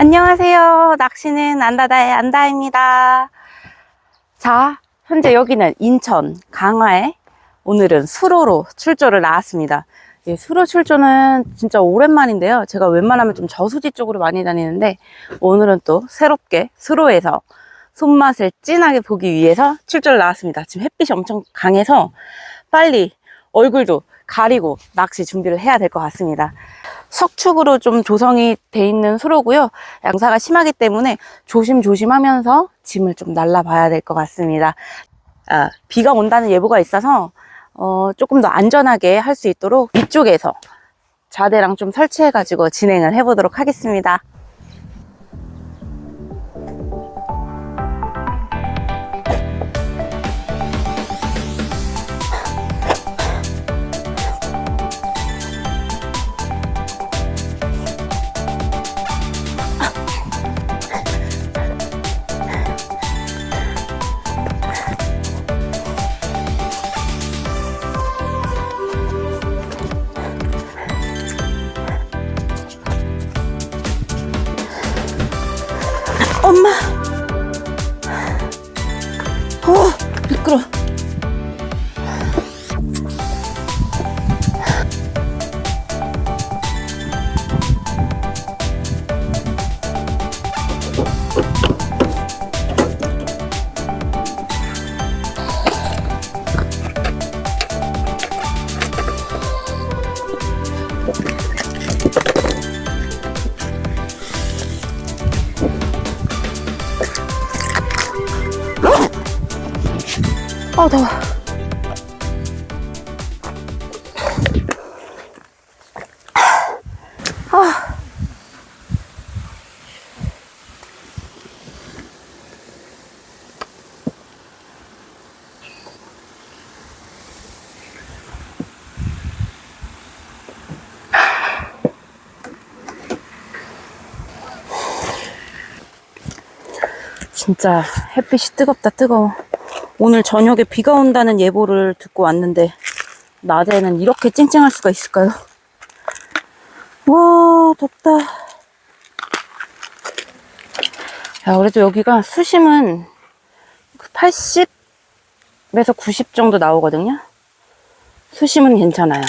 안녕하세요. 낚시는 안다다의 안다입니다. 자, 현재 여기는 인천 강화에 오늘은 수로로 출조를 나왔습니다. 예, 수로 출조는 진짜 오랜만인데요. 제가 웬만하면 좀 저수지 쪽으로 많이 다니는데 오늘은 또 새롭게 수로에서 손맛을 진하게 보기 위해서 출조를 나왔습니다. 지금 햇빛이 엄청 강해서 빨리 얼굴도 가리고 낚시 준비를 해야 될 것 같습니다. 석축으로 좀 조성이 돼 있는 수로고요. 양사가 심하기 때문에 조심조심 하면서 짐을 좀 날라봐야 될 것 같습니다. 아, 비가 온다는 예보가 있어서 어, 조금 더 안전하게 할 수 있도록 위쪽에서 좌대랑 좀 설치해 가지고 진행을 해보도록 하겠습니다. 아, 더워. 진짜 햇빛이 뜨겁다 뜨거워. 오늘 저녁에 비가 온다는 예보를 듣고 왔는데 낮에는 이렇게 쨍쨍할 수가 있을까요? 와 덥다. 야 그래도 여기가 수심은 80에서 90 정도 나오거든요. 수심은 괜찮아요.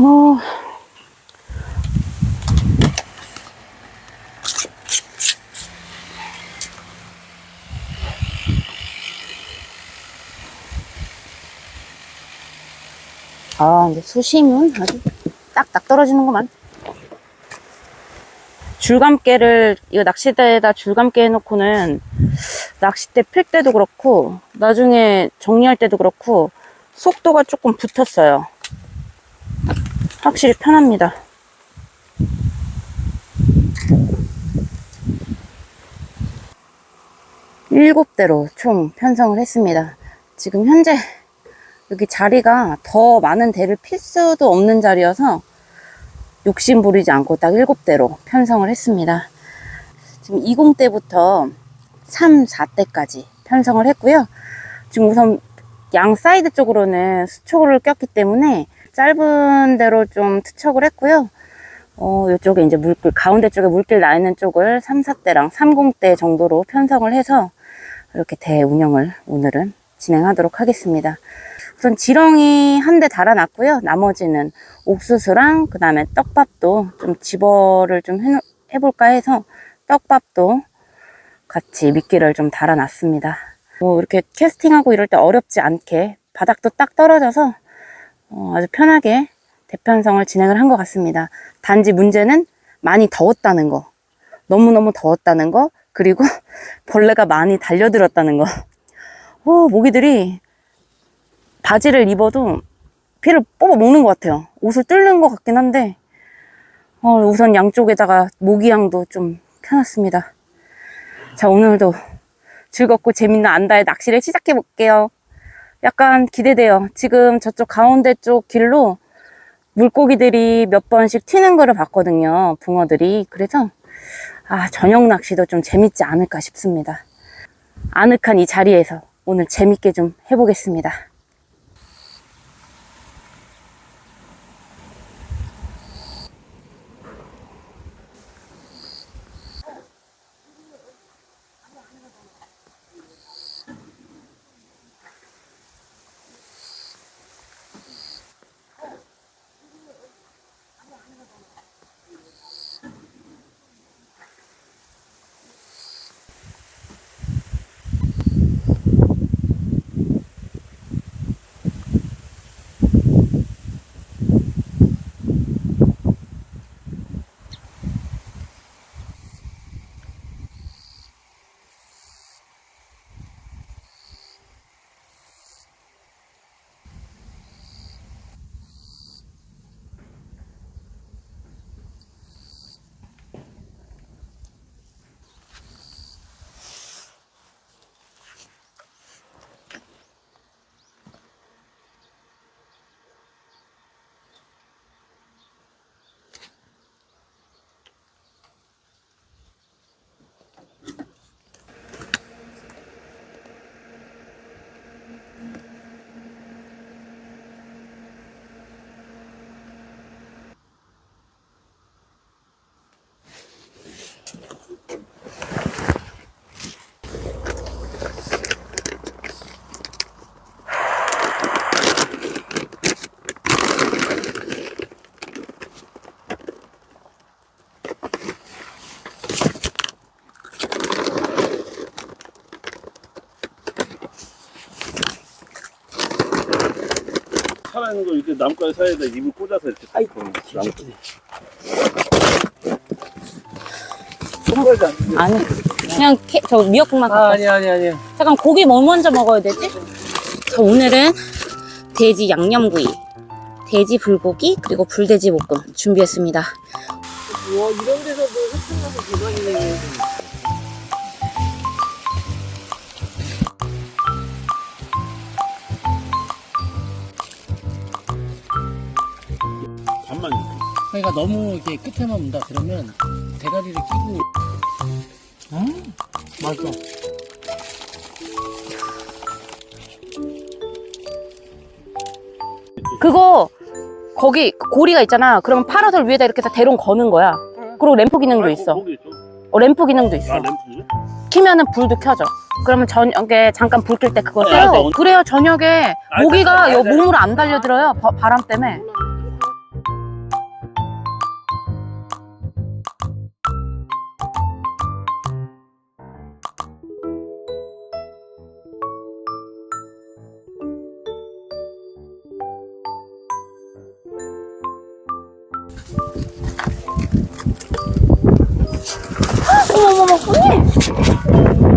어, 아, 근데 수심은 아주 딱딱 떨어지는구만. 줄감개를, 이거 낚시대에다 줄감개 해놓고는 낚싯대 필 때도 그렇고, 나중에 정리할 때도 그렇고, 속도가 조금 붙었어요. 확실히 편합니다. 일곱 대로 총 편성을 했습니다. 지금 현재 여기 자리가 더 많은 대를 필 수도 없는 자리여서 욕심 부리지 않고 딱 일곱 대로 편성을 했습니다. 지금 20대부터 3, 4대까지 편성을 했고요. 지금 우선 양 사이드 쪽으로는 수초를 꼈기 때문에 짧은 대로 좀 투척을 했고요. 어, 이쪽에 이제 물길, 가운데 쪽에 물길 나 있는 쪽을 3, 4대랑 30대 정도로 편성을 해서 이렇게 대 운영을 오늘은 진행하도록 하겠습니다. 우선 지렁이 한 대 달아놨고요. 나머지는 옥수수랑 그 다음에 떡밥도 좀 집어를 좀 해, 해볼까 해서 떡밥도 같이 미끼를 좀 달아놨습니다. 뭐 이렇게 캐스팅하고 이럴 때 어렵지 않게 바닥도 딱 떨어져서 어, 아주 편하게 대편성을 진행을 한 것 같습니다. 단지 문제는 많이 더웠다는 거. 너무너무 더웠다는 거. 그리고 벌레가 많이 달려들었다는 거. 어, 모기들이 바지를 입어도 피를 뽑아 먹는 것 같아요. 옷을 뚫는 것 같긴 한데, 어, 우선 양쪽에다가 모기향도 좀 펴놨습니다. 자, 오늘도 즐겁고 재밌는 안다의 낚시를 시작해 볼게요. 약간 기대돼요. 지금 저쪽 가운데 쪽 길로 물고기들이 몇 번씩 튀는 거를 봤거든요. 붕어들이. 그래서, 아, 저녁 낚시도 좀 재밌지 않을까 싶습니다. 아늑한 이 자리에서 오늘 재밌게 좀 해보겠습니다. 살아있는 거 이렇게 나뭇가지 사이에다 입을 꽂아서 이렇게 아이, 그런 나무. 진짜. 손발도 안 돼. 아니 그냥 캐, 저 미역국만 아, 갖고 아니, 아니, 아니. 잠깐 고기 뭐 먼저 먹어야 되지? 자 오늘은 돼지 양념구이 돼지 불고기 그리고 불돼지 볶음 준비했습니다 와, 이런 데서도 흡수하고 대박이네. 그러니까 너무 이렇게 끝에만 문다 그러면 대가리를 끼고. 음, 맛있어. 그거 거기 고리가 있잖아 그러면 파라솔 위에다 이렇게 해서 대롱 거는 거야 그리고 램프 기능도 아, 있어 거기 있어. 어, 램프 기능도 있어 아? 키면은 불도 켜져 그러면 저녁에 잠깐 불켤때 그거 아, 떼요 네. 그래야 저녁에 아, 모기가 네, 요 네. 몸으로 안 달려들어요 바, 바람 때문에 어머머머 언니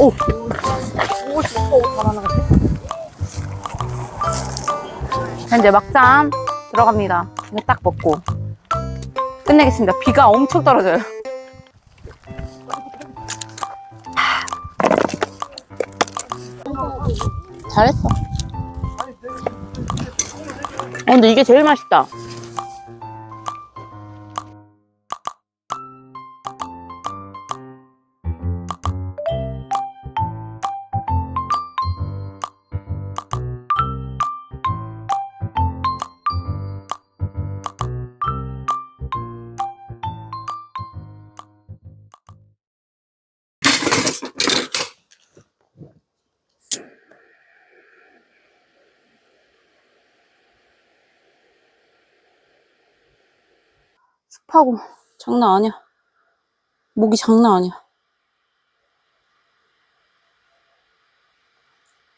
오. 오, 오, 바나나 같아. 자, 이제 막장 들어갑니다. 이거 딱 먹고 끝내겠습니다. 비가 엄청 떨어져요. 잘했어. 어, 근데 이게 제일 맛있다. 습하고 장난 아니야. 목이 장난 아니야.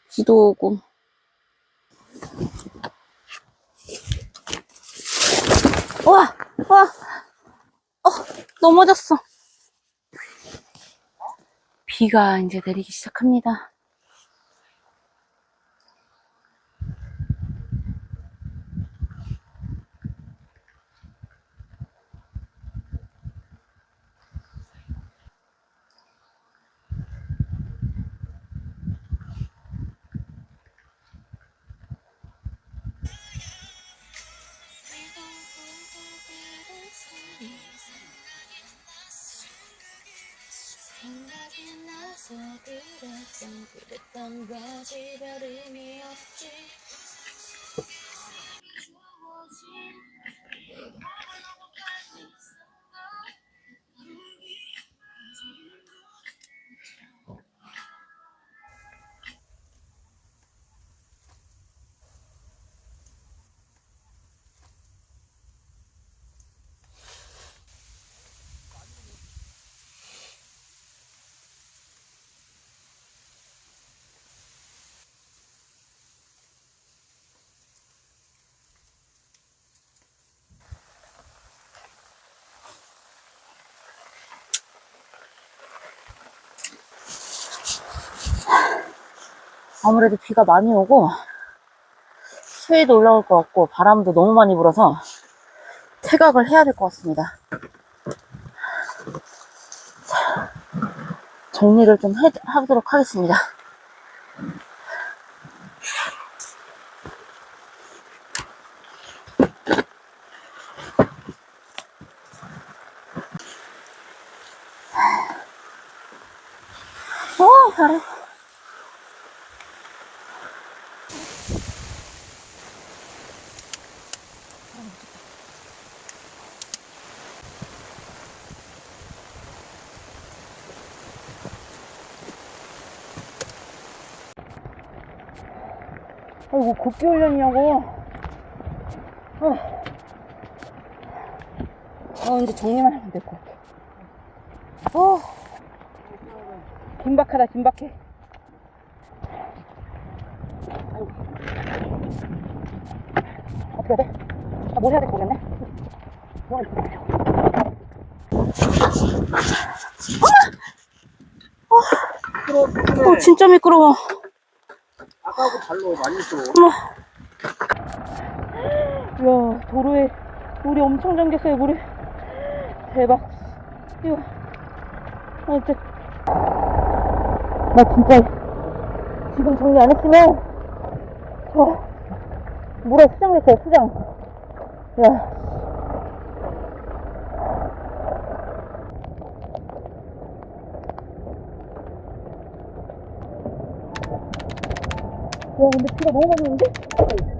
비도 오고. 와, 와, 어, 넘어졌어. 비가 이제 내리기 시작합니다. 나서 그랬던 그랬던 거지 별 의미 없지 아무래도 비가 많이 오고 수위도 올라올 것 같고 바람도 너무 많이 불어서 퇴각을 해야 될 것 같습니다. 자, 정리를 좀 해, 하도록 하겠습니다. 어, 바람. 아 어, 뭐 곱게 올렸냐고. 어. 아, 어, 이제 정리만 하면 될 것 같아. 어. 긴박하다, 긴박해. 어떻게 해야 돼? 아, 뭘 해야 될것 같네? 어머! 어! 어, 진짜 미끄러워. 아까하고 발로 많이 써. 이야, 도로에 물이 엄청 잠겼어요, 물이. 대박. 이거. 아, 진짜. 나 진짜 지금 정리 안 했으면 저 물에 수장됐어요, 수장. 야. 와, 근데 비가 너무 많이 오는데? 와.